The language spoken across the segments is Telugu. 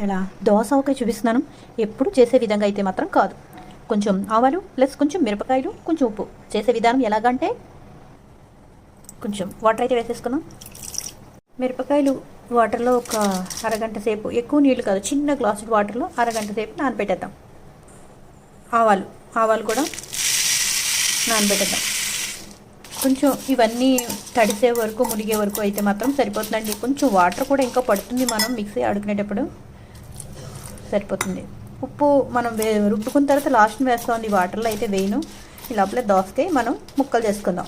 ఇలా దోశ ఒకే చూపిస్తున్నాను. ఎప్పుడు చేసే విధంగా అయితే మాత్రం కాదు. కొంచెం ఆవాలు ప్లస్ కొంచెం మిరపకాయలు కొంచెం ఉప్పు. చేసే విధానం ఎలాగంటే కొంచెం వాటర్ అయితే వేసేసుకున్నాం మిరపకాయలు వాటర్లో ఒక అరగంట సేపు ఎక్కువ నీళ్ళు కాదు చిన్న గ్లాసు వాటర్లో అరగంట సేపు నానబెట్టేద్దాం. ఆవాలు ఆవాలు కూడా నానబెట్టేద్దాం. కొంచెం ఇవన్నీ తడిసే వరకు మునిగే వరకు అయితే మాత్రం సరిపోతుందండి. కొంచెం వాటర్ కూడా ఇంకా పడుతుంది మనం మిక్సీ అడుగునేటప్పుడు సరిపోతుంది. ఉప్పు మనం వే రుబ్బుకున్న తర్వాత లాస్ట్ వేస్తాం ఈ వాటర్లో అయితే వేయను. ఈ లోపల దోసకాయ మనం ముక్కలు చేసుకుందాం.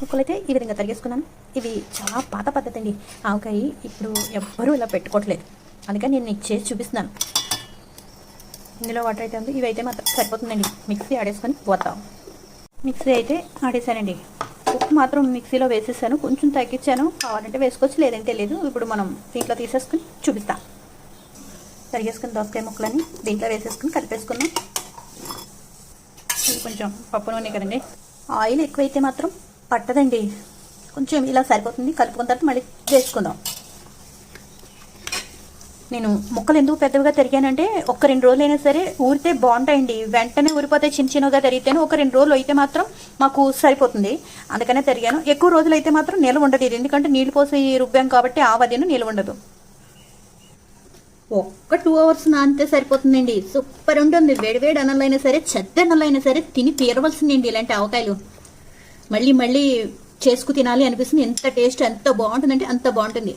ముక్కలు అయితే ఈ విధంగా తరిగేసుకున్నాను. ఇది చాలా పాత పద్ధతి అండి. ఆవకాయ ఇప్పుడు ఎవ్వరూ ఇలా పెట్టుకోవట్లేదు. అందుకని నేను నీకు చేసి చూపిస్తున్నాను. ఇందులో వాటర్ అయితే ఉంది. ఇవి అయితే మాత్రం సరిపోతుందండి. మిక్సీ ఆడేసుకొని పోతాం మిక్సీ అయితే ఆడేసానండి. ఉప్పు మాత్రం మిక్సీలో వేసేసాను. కొంచెం తగ్గించాను. కావాలంటే వేసుకోవచ్చు లేదంటే లేదు. ఇప్పుడు మనం దీంట్లో తీసేసుకుని చూపిస్తాం. తరిగేసుకుని దోసకాయ ముక్కలని దీంట్లో వేసేసుకుని కలిపేసుకున్నాం ఇది కొంచెం పప్పు నూనె కదండి. ఆయిల్ ఎక్కువైతే మాత్రం పట్టదండి. కొంచెం ఇలా సరిపోతుంది. కలుపుకున్న తర్వాత మళ్ళీ వేసుకుందాం. నేను ముక్కలు ఎందుకు పెద్దవిగా తిరిగానంటే ఒక రెండు రోజులు అయినా సరే ఊరితే బాగుంటాయండి. వెంటనే ఊరిపోతే చిన్న చిన్నగా తిరిగితేనే ఒక రెండు రోజులు అయితే మాత్రం మాకు సరిపోతుంది. అందుకనే తిరిగాను. ఎక్కువ రోజులు అయితే మాత్రం నిల్వ ఉండదు ఇది. ఎందుకంటే నీళ్ళు పోసి రుబ్బాం కాబట్టి ఆ వదిన నిల్వ ఉండదు. ఒక్క టూ అవర్స్ నానితే సరిపోతుందండి. సూపర్ ఉంటుంది. వేడివేడి అన్నలైనా సరే చెత్త అన్నలైనా సరే తిని తీరవలసిందండి ఇలాంటి ఆవకాయలు. మళ్ళీ మళ్ళీ చేసుకు తినాలి అనిపిస్తుంది. ఎంత టేస్ట్ ఎంత బాగుంటుందంటే అంత బాగుంటుంది.